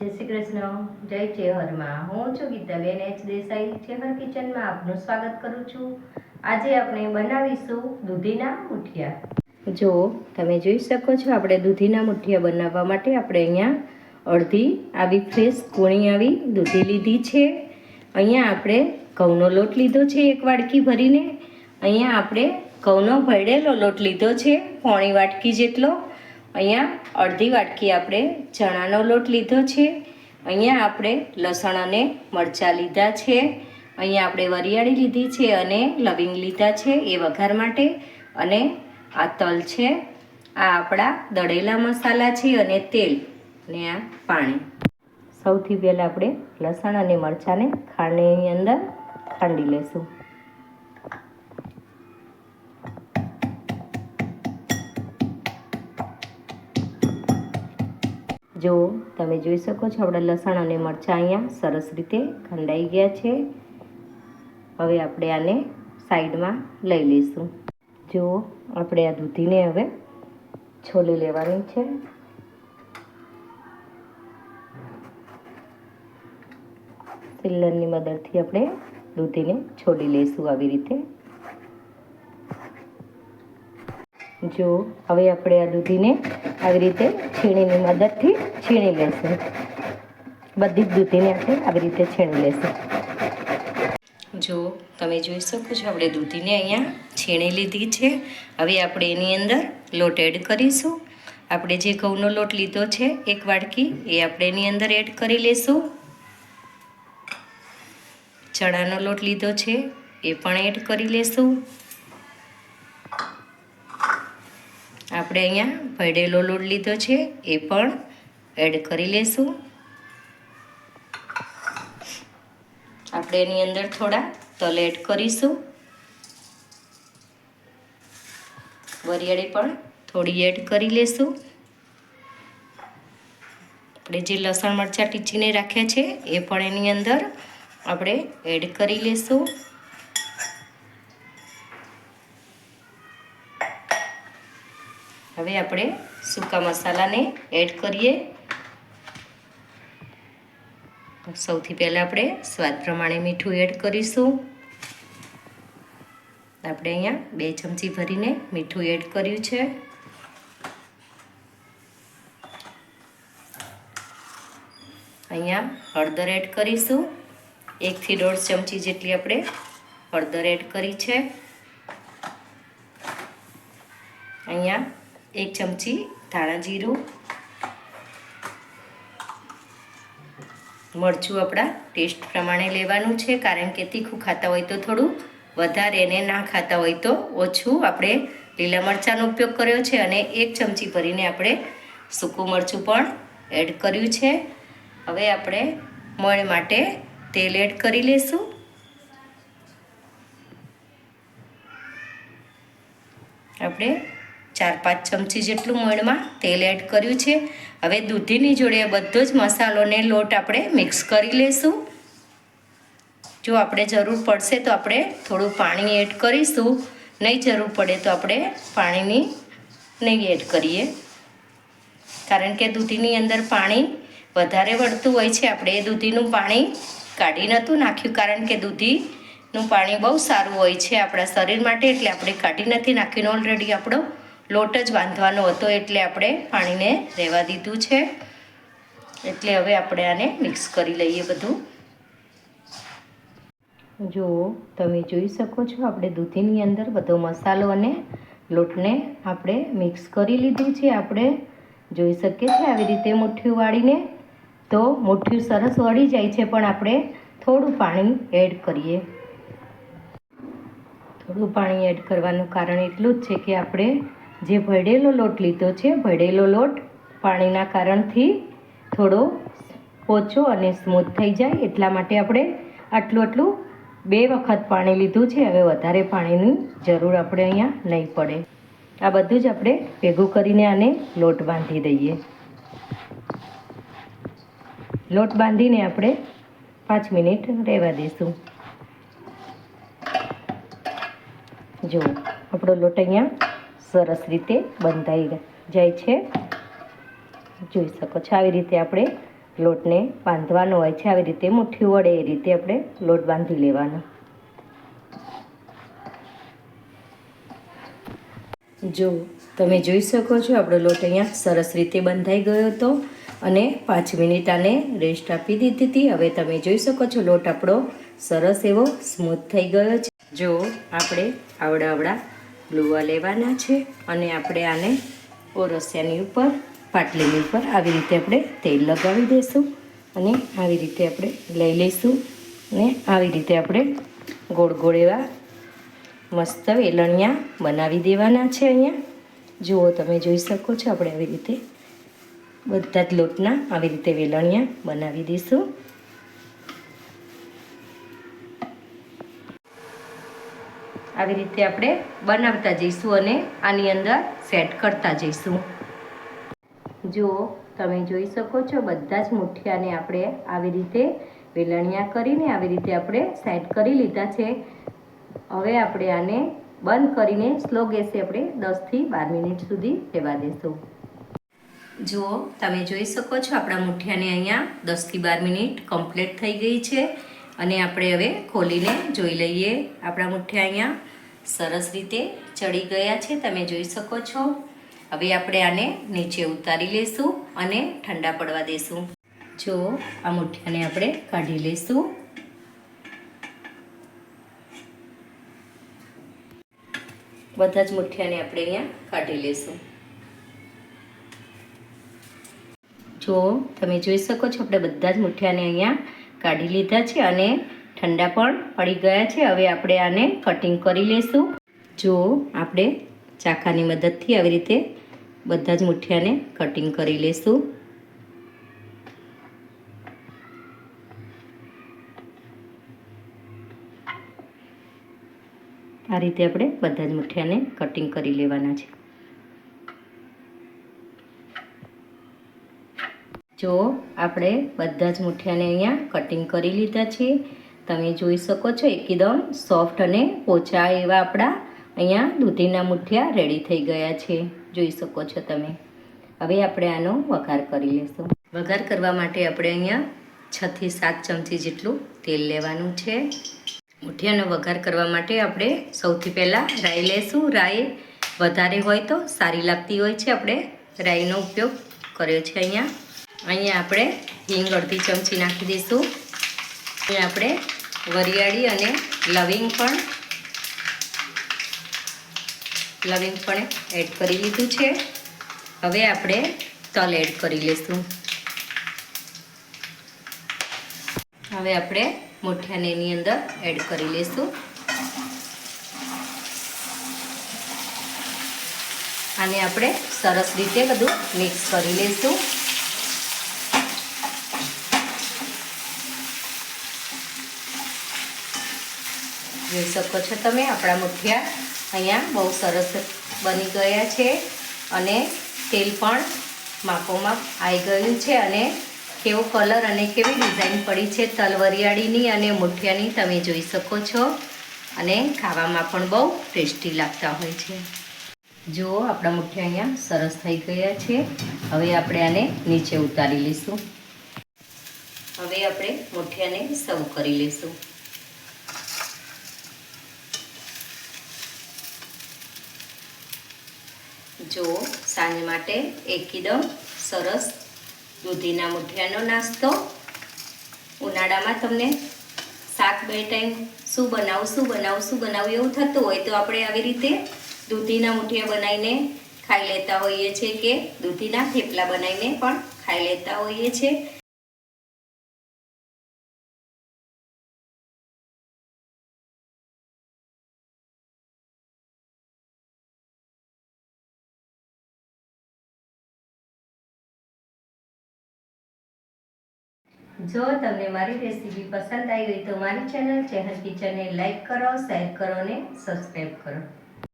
જય શ્રી કૃષ્ણ. જય ચેહરમાં. હું છું ગીતાબેન એચ દેસાઈ. ચેહર કિચનમાં આપનું સ્વાગત કરું છું. આજે આપણે બનાવીશું દૂધીના મુઠિયા. જો તમે જોઈ શકો છો, આપણે દૂધીના મુઠિયા બનાવવા માટે આપણે અહીંયા અડધી આવી ફ્રેશ કૂણી આવી દૂધી લીધી છે. અહીંયા આપણે ઘઉંનો લોટ લીધો છે એક વાડકી ભરીને. અહીંયા આપણે ઘઉંનો ભરેલો લોટ લીધો છે, પોણી વાટકી જેટલો. અહીંયા અડધી વાટકી આપણે ચણાનો લોટ લીધો છે. અહીંયા આપણે લસણ અને મરચાં લીધા છે. અહીંયા આપણે વરિયાળી લીધી છે અને લવિંગ લીધા છે એ વઘાર માટે. અને આ તલ છે, આ આપણા દળેલા મસાલા છે અને તેલ અને આ પાણી. સૌથી પહેલાં આપણે લસણ અને મરચાંને ખાંડની અંદર ખાંડી લેશું. જો તમે જોઈ શકો છો આપણા લસણ અને મરચાં અહીંયા સરસ રીતે ખંડાઈ ગયા છે. હવે આપણે આને સાઈડમાં લઈ લઈશું. જો આપણે આ દૂધીને હવે છોલી લેવાની છે. સિલ્લરની મદદથી આપણે દૂધીને છોલી લઈશું આવી રીતે. જો હવે આપણે આ દૂધીને આવી રીતે છીણીની મદદથી છીણી લેશું. બધી જ દૂધીને આપણે આવી રીતે છીણી લેશું. જો તમે જોઈ શકો છો, આપણે દૂધીને અહીંયા છીણી લીધી છે. હવે આપણે એની અંદર લોટ એડ કરીશું. આપણે જે ઘઉંનો લોટ લીધો છે, એક વાડકી, એ આપણે એની અંદર એડ કરી લેશું. ચણાનો લોટ લીધો છે, એ પણ એડ કરી લેશું. આપણે અહીંયા ભળેલો લોટ લીધો છે, એ પણ એડ કરી લેશું. આપણે એની અંદર થોડા તલ એડ કરીશું. વરિયાળી પણ થોડી એડ કરી લેશું. આપણે જે લસણ મરચાં ટીચીને રાખ્યા છે, એ પણ એની અંદર આપણે એડ કરી લેશું. હવે આપણે સૂકા મસાલાને એડ કરીએ. સૌથી પહેલાં આપણે સ્વાદ પ્રમાણે મીઠું એડ કરીશું. આપણે અહીંયા બે ચમચી ભરીને મીઠું એડ કર્યું છે. અહીંયા હળદર એડ કરીશું. એકથી દોઢ ચમચી જેટલી આપણે હળદર એડ કરી છે. અહીંયા એક ચમચી ધાણા જીરું, મરચું આપણા ટેસ્ટ પ્રમાણે લેવાનું છે, કારણ કે તીખું ખાતા હોય તો થોડું વધારે એને ના ખાતા હોય તો ઓછું આપણે લીલા મરચાંનો ઉપયોગ કર્યો છે અને એક ચમચી ભરીને આપણે સૂકું મરચું પણ એડ કર્યું છે. હવે આપણે મણ માટે તેલ એડ કરી લેશું. આપણે ચાર પાંચ ચમચી જેટલું મોણમાં તેલ એડ કર્યું છે. હવે દૂધીની જોડે બધો જ મસાલોને લોટ આપણે મિક્સ કરી લેશું. જો આપણે જરૂર પડશે તો આપણે થોડું પાણી એડ કરીશું. નહીં જરૂર પડે તો આપણે પાણીની નહીં એડ કરીએ. કારણ કે દૂધીની અંદર પાણી વધારે વળતું હોય છે. આપણે એ દૂધીનું પાણી કાઢી નહોતું નાખ્યું. કારણ કે દૂધીનું પાણી બહુ સારું હોય છે આપણા શરીર માટે. એટલે આપણે કાઢી નથી નાખ્યું. ઓલરેડી આપણો લોટ જ બાંધવાનો હતો એટલે આપણે પાણીને રહેવા દીધું છે. એટલે હવે આપણે આને મિક્સ કરી લઈએ બધું. જો તમે જોઈ શકો છો, આપણે દૂધીની અંદર બધો મસાલો અને લોટને આપણે મિક્સ કરી લીધું છે. આપણે જોઈ શકીએ છીએ આવી રીતે મુઠ્ઠું વાળીને. તો મુઠ્ઠું સરસ વળી જાય છે, પણ આપણે થોડું પાણી એડ કરીએ. થોડું પાણી એડ કરવાનું કારણ એટલું જ છે કે આપણે જે ભળેલો લોટ લીધો છે, ભળેલો લોટ પાણીના કારણથી થોડો ઓછો અને સ્મૂથ થઈ જાય, એટલા માટે આપણે આટલું આટલું બે વખત પાણી લીધું છે. હવે વધારે પાણીની જરૂર આપણે અહીંયા નહીં પડે. આ બધું જ આપણે ભેગું કરીને આને લોટ બાંધી દઈએ. લોટ બાંધીને આપણે પાંચ મિનિટ રહેવા દઈશું. જુઓ, આપણો લોટ અહીંયા સરસ રીતે બંધાઈ જાય છે. જોઈ શકો છો આવી રીતે આપણે લોટને બાંધવાનો હોય છે. આવી રીતે મુઠ્ઠી વડે એ રીતે આપણે લોટ બાંધી લેવાનો. જો, તમે જોઈ શકો છો આપણો લોટ અહીંયા સરસ રીતે બંધાઈ ગયો હતો અને પાંચ મિનિટ આને રેસ્ટ આપી દીધી હતી. હવે તમે જોઈ શકો છો લોટ આપણો સરસ એવો સ્મૂથ થઈ ગયો છે. જો, આપણે આવડા આવડા લુવા લેવાના છે અને આપણે આને ઓરસિયાની ઉપર, પાટલીની ઉપર આવી રીતે આપણે તેલ લગાવી દઈશું અને આવી રીતે આપણે લઈ લઈશું અને આવી રીતે આપણે ગોળ ગોળ એવા મસ્ત વેલણિયા બનાવી દેવાના છે અહીંયા. જુઓ તમે જોઈ શકો છો, આપણે આવી રીતે બધા જ લોટના આવી રીતે વેલણિયા બનાવી દઈશું. આવી રીતે આપણે બનાવતા જઈશું અને આની અંદર સેટ કરતા જઈશું. જુઓ, તમે જોઈ શકો છો બધા જ મુઠિયાને આપણે આવી રીતે વેલણિયા કરીને આવી રીતે આપણે સેટ કરી લીધા છે. હવે આપણે આને બંધ કરીને સ્લો ગેસે આપણે દસથી બાર મિનિટ સુધી રહેવા દઈશું જુઓ, તમે જોઈ શકો છો આપણા મુઠિયાને અહીંયા દસથી બાર મિનિટ કમ્પ્લીટ થઈ ગઈ છે. અને આપણે હવે ખોલીને જોઈ લઈએ. આપણા મુઠ્ઠા અહીંયા સરસ રીતે ચડી ગયા છે, તમે જોઈ શકો છો. હવે આપણે આને નીચે ઉતારી લઈશું અને ઠંડા પડવા દઈશું જો, આ મુઠ્ઠાને આપણે કાઢી લઈશું બધા જ મુઠિયાને આપણે અહીંયા કાઢી લઈશું જો, તમે જોઈ શકો છો, આપણે બધા જ મુઠિયાને અહીંયા કાઢી લીધા છે અને ઠંડા પણ પડી ગયા છે. હવે આપણે આને કટિંગ કરી લઈશું જો આપણે ચાખાની મદદથી આવી રીતે બધા જ મુઠિયાને કટિંગ કરી લઈશું આ રીતે આપણે બધા જ મુઠિયાને કટિંગ કરી લેવાના છે. જો આપણે બધા જ મુઠિયાને અહીંયા કટિંગ કરી લીધા છે, તમે જોઈ શકો છો એકદમ સોફ્ટ અને પોચા એવા આપણા અહીંયા દૂધીના મુઠિયા રેડી થઈ ગયા છે. જોઈ શકો છો તમે. હવે આપણે આનો વઘાર કરી લઈશું વઘાર કરવા માટે આપણે અહીંયા છથી સાત ચમચી જેટલું તેલ લેવાનું છે. મુઠિયાનો વઘાર કરવા માટે આપણે સૌથી પહેલાં રાઈ લેશું. રાઈ વધારે હોય તો સારી લાગતી હોય છે. આપણે રાઈનો ઉપયોગ કર્યો છે અહીંયા. અહીંયા આપણે હિંગ અડધી ચમચી નાખી દઈશું. અહીંયા આપણે વરિયાળી અને લવિંગ પણ લવિંગ પણ એડ કરી લીધું છે. હવે આપણે તલ એડ કરી લઈશું હવે આપણે મુઠિયાને એની અંદર એડ કરી લઈશું આને આપણે સરસ રીતે બધું મિક્સ કરી લઈશું જોઈ શકો છો તમે. આપણા મુઠિયા અહીંયા બહુ સરસ બની ગયા છે અને તેલ પણ માપોમાં આવી ગયું છે અને કેવો કલર અને કેવી ડિઝાઇન પડી છે તલવરિયાળીની અને મુઠિયાની તમે જોઈ શકો છો. અને ખાવામાં પણ બહુ ટેસ્ટી લાગતા હોય છે. જુઓ, આપણા મુઠિયા અહીંયા સરસ થઈ ગયા છે. હવે આપણે આને નીચે ઉતારી લઈશું. હવે આપણે મુઠિયાને સર્વ કરી લઈશું. જો સાંજ માટે એકદમ સરસ. દૂધીના મુઠિયાનો નાસ્તો. ઉનાળામાં તમને શાક બે ટાઈમ શું બનાવું શું બનાવું શું બનાવું એવું થતું હોય તો આપણે આવી રીતે દૂધીના મુઠિયા બનાવીને ખાઈ લેતા હોઈએ છીએ કે દૂધીના થેપલા બનાવીને પણ ખાઈ લેતા હોઈએ છીએ. જો તમને મારી રેસીપી પસંદ આવી હોય તો મારી ચેનલ ચેહલ કિચનને લાઈક કરો, શેર કરો અને સબસ્ક્રાઈબ કરો.